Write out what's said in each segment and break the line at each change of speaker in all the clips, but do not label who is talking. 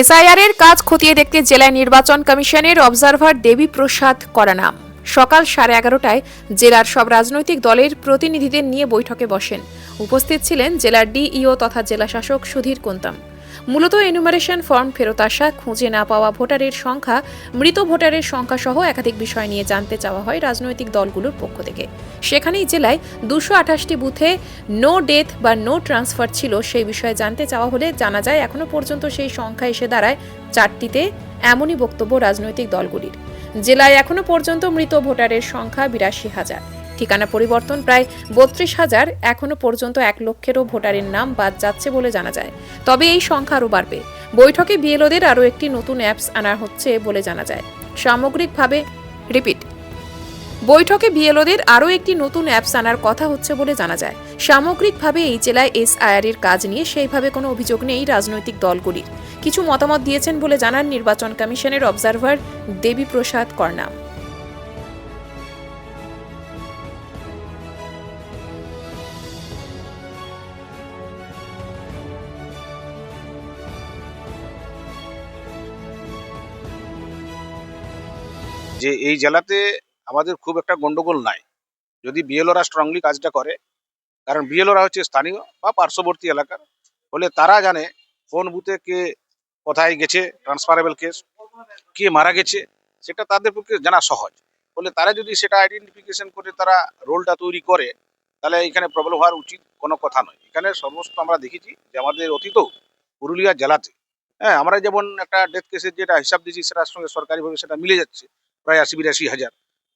SIR এর কাজ খতিয়ে দেখতে জেলা নির্বাচন কমিশনের অবজারভার দেবী প্রসাদ করানাম। সকাল সাড়ে এগারোটায় জেলার সব রাজনৈতিক দলের প্রতিনিধিদের নিয়ে বৈঠকে বসেন। উপস্থিত ছিলেন জেলার ডিইও তথা জেলা শাসক সুধীর কোন্তাম। মূলত এনুমারেশন ফর্ম ফেরত আসা, খুঁজে না পাওয়া ভোটারের সংখ্যা, মৃত ভোটারের সংখ্যা সহ একাধিক বিষয় নিয়ে জানতে চাওয়া হয় রাজনৈতিক দলগুলোর পক্ষ থেকে। সেখানেই জেলায় দুশো আঠাশটি বুথে নো ডেথ বা নো ট্রান্সফার ছিল সেই বিষয়ে জানতে চাওয়া হলে জানা যায় এখনও পর্যন্ত সেই সংখ্যা এসে দাঁড়ায় চারটিতে, এমনই বক্তব্য রাজনৈতিক দলগুলির। জেলায় এখনও পর্যন্ত মৃত ভোটারের সংখ্যা বিরাশি হাজার। ঠিকানা পরিবর্তন প্রায় বত্রিশ হাজার, এখনও পর্যন্ত এক লক্ষেরও ভোটারের নাম বাদ যাচ্ছে বলে জানা যায়। তবে এই সংখ্যা আরও বাড়বে। বৈঠকে বিএলওদের আরও একটি নতুন অ্যাপস আনা হচ্ছে বলে জানা যায়। সামগ্রিকভাবে, রিপিট, বৈঠকে বিএলওদের আরও একটি নতুন অ্যাপস আনার কথা হচ্ছে বলে জানা যায়। সামগ্রিকভাবে এই জেলায় এসআইআর এর কাজ নিয়ে সেইভাবে কোনো অভিযোগ নেই রাজনৈতিক দলগুলির। কিছু মতামত দিয়েছেন বলে জানান নির্বাচন কমিশনের অবজারভার দেবীপ্রসাদ কর্ণা।
যে এই জেলাতে আমাদের খুব একটা গন্ডগোল নাই। যদি বিএলওরা স্ট্রংলি কাজটা করে, কারণ বিএলওরা হচ্ছে স্থানীয় বা পার্শ্ববর্তী এলাকার, ফলে তারা জানে কোন বুথে কে কোথায় গেছে ট্রান্সফারেবল কেস কে মারা গেছে, সেটা তাদের পক্ষে জানা সহজ। ফলে তারা যদি সেটা আইডেন্টিফিকেশন করে, তারা রোলটা তৈরি করে, তাহলে এখানে প্রবলেম হওয়ার উচিত কোনো কথা নয়। এখানে সমস্ত আমরা দেখেছি যে আমাদের অতীতও পুরুলিয়া জেলাতে হ্যাঁ আমরা যেমন একটা ডেথ কেসের যেটা হিসাব দিয়েছি, সেটার সঙ্গে সরকারিভাবে সেটা মিলে যাচ্ছে। প্রায় আশি বিরাশি হাজার।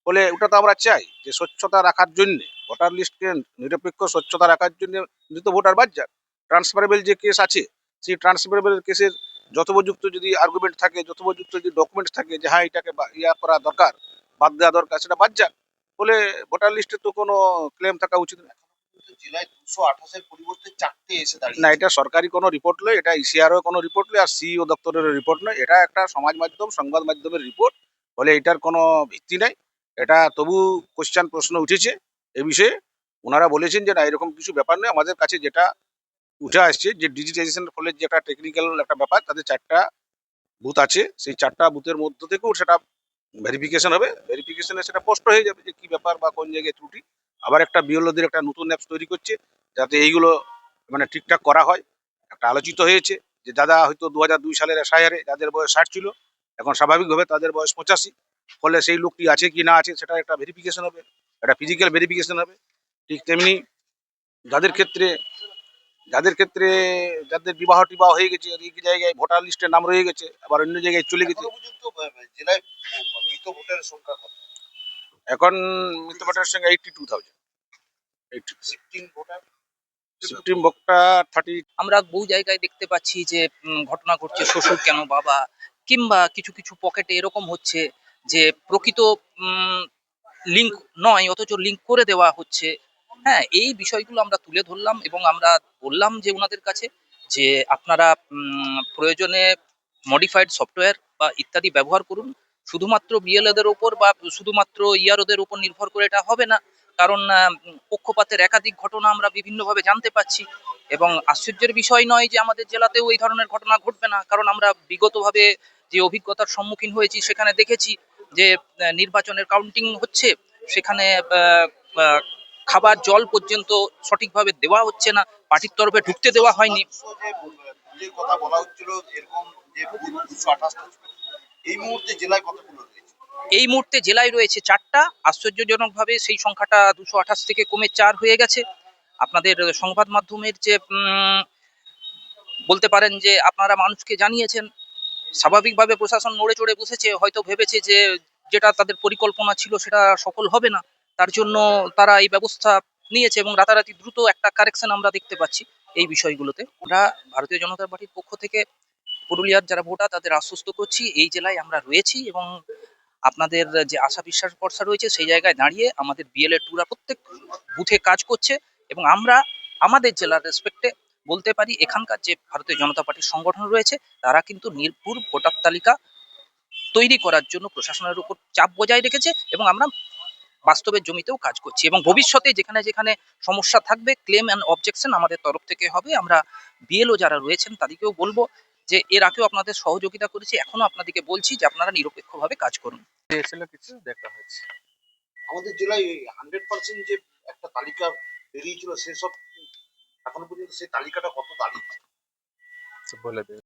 ফলে ওটা তো আমরা চাই যে স্বচ্ছতা রাখার জন্য ভোটার লিস্টকে নিরপেক্ষ স্বচ্ছতা রাখার জন্য মৃত ভোটার বাদ যাক। ট্রান্সফারেবল যে কেস আছে সেই ট্রান্সফারেবল কেসের যথোপযুক্ত যদি আর্গুমেন্ট থাকে যথোপযুক্ত যদি ডকুমেন্টস থাকে যে হ্যাঁ এটাকে ইয়া করা দরকার বাদ দেওয়া দরকার সেটা বাদ যাক। ফলে ভোটার লিস্টে তো কোনো ক্লেম থাকা উচিত না।
জেলায় দুশো আঠাশের পরিবর্তে চারটে এসে দাঁড়িয়ে
না এটা সরকারি কোনো রিপোর্ট নয় এটা ইসিআরও কোনো রিপোর্ট নয় আর সিইও দপ্তরের রিপোর্ট নয় এটা একটা সমাজ মাধ্যম সংবাদ মাধ্যমের রিপোর্ট ফলে এটার কোনো ভিত্তি নাই। এটা তবু কোশ্চান প্রশ্ন উঠেছে এ বিষয়ে। ওনারা বলেছেন যে না, এরকম কিছু ব্যাপার নয়। আমাদের কাছে যেটা উঠে আসছে যে ডিজিটাইজেশনের ফলে যে একটা টেকনিক্যাল একটা ব্যাপার তাদের চারটা বুথ আছে। সেই চারটা বুথের মধ্য থেকেও সেটা ভেরিফিকেশন হবে। ভেরিফিকেশনে সেটা স্পষ্ট হয়ে যাবে যে কী ব্যাপার বা কোন জায়গায় ত্রুটি। আবার একটা বিএলওদের একটা নতুন অ্যাপস তৈরি করছে, যাতে এইগুলো মানে ঠিকঠাক করা হয়। একটা আলোচিত হয়েছে যে দাদা হয়তো দু হাজার দুই সালের এসআইআরে যাদের বয়স ষাট ছিল এখন স্বাভাবিকভাবে তাদের বয়স পঁচাশি। ফলে সেই লোকটি আছে কি না আছে সেটা একটা ভেরিফিকেশন হবে একটা ফিজিক্যাল ভেরিফিকেশন হবে। ঠিক তেমনি যাদের ক্ষেত্রে যাদের ক্ষেত্রে যাদের বিবাহ টিবাহ হয়ে গেছে এক জায়গায় ভোটার লিস্টে নাম রয়ে গেছে আবার অন্য জায়গায় চলে গেছে।
জেলায় মৃত ভোটারের সংখ্যা
এখন মৃত ভোটারের সঙ্গে eighty two thousand eighty
shifting voter
সিপ্টিম thirty
আমরা বহু জায়গায় দেখতে পাচ্ছি যে ঘটনা ঘটছে শ্বশুর কেন বাবা? কিংবা কিছু কিছু পকেটে এরকম হচ্ছে যে প্রকৃত লিঙ্ক নয়, অথচ লিঙ্ক করে দেওয়া হচ্ছে। হ্যাঁ এই বিষয়গুলো আমরা তুলে ধরলাম এবং আমরা বললাম যে ওনাদের কাছে যে আপনারা প্রয়োজনে মডিফাইড সফটওয়্যার বা ইত্যাদি ব্যবহার করুন। শুধুমাত্র বিএলএদের ওপর বা শুধুমাত্র ইয়ারোদের উপর নির্ভর করে এটা হবে না, কারণ পক্ষপাতের একাধিক ঘটনা আমরা বিভিন্নভাবে জানতে পাচ্ছি এবং আশ্চর্যের বিষয় নয় যে আমাদের জেলাতেও এই ধরনের ঘটনা ঘটবে না, কারণ আমরা বিগতভাবে যে অভিজ্ঞতার সম্মুখীন হয়েছি সেখানে দেখেছি যে নির্বাচনের কাউন্টিং হচ্ছে সেখানে খাবার জল পর্যন্ত সঠিকভাবে দেওয়া হচ্ছে না পার্টির তরফে ঢুকতে দেওয়া হয়নি।
কথা বলা হচ্ছিল এরকম এই মুহূর্তে জেলায় কতগুলো
এই মুহূর্তে জেলায় রয়েছে চারটা। আশ্চর্যজনকভাবে সেই সংখ্যাটা দুশো আঠাশ থেকে কমে চার হয়ে গেছে। আপনাদের সংবাদ মাধ্যমের যে বলতে পারেন যে আপনারা মানুষকে জানিয়েছেন স্বাভাবিকভাবে প্রশাসন নড়ে চড়ে বসেছে, হয়তো ভেবেছে যে যেটা তাদের পরিকল্পনা ছিল সেটা সফল হবে না। তার জন্য তারা এই ব্যবস্থা নিয়েছে এবং রাতারাতি দ্রুত একটা কারেকশন আমরা দেখতে পাচ্ছি এই বিষয়গুলোতে। আমরা ভারতীয় জনতা পার্টির পক্ষ থেকে পুরুলিয়ার যারা ভোটার, তাদের আশ্বস্ত করছি এই জেলায় আমরা রয়েছি এবং আপনাদের যে আশা বিশ্বাস ভরসা রয়েছে সেই জায়গায় দাঁড়িয়ে আমাদের বিএলএ টুরা প্রত্যেক বুথে কাজ করছে এবং আমরা আমাদের জেলার রেসপেক্টে বলতে পারি এখানকার যে ভারতীয় জনতা পার্টির সংগঠন রয়েছে তারা কিন্তু নির্ভুল ভোটার তালিকা তৈরি করার জন্য প্রশাসনের উপর চাপ বজায় রেখেছে এবং আমরা বাস্তবের জমিতেও কাজ করছি এবং ভবিষ্যতে যেখানে যেখানে সমস্যা থাকবে ক্লেম অ্যান্ড অবজেকশন আমাদের তরফ থেকে হবে। আমরা বিএলও যারা রয়েছেন তাদেরকেও বলব যে এর আগেও আপনাদের সহযোগিতা করেছি এখনও আপনাদেরকে বলছি যে আপনারা নিরপেক্ষভাবে কাজ করুন।
কিছু? দেখা হয়েছে।
আমাদের জেলায় হান্ড্রেড পার্সেন্ট যে একটা তালিকা বেরিয়েছিল সেসব এখনও পর্যন্ত সেই তালিকাটা কত দাঁড়িয়েছে
বলে দেবে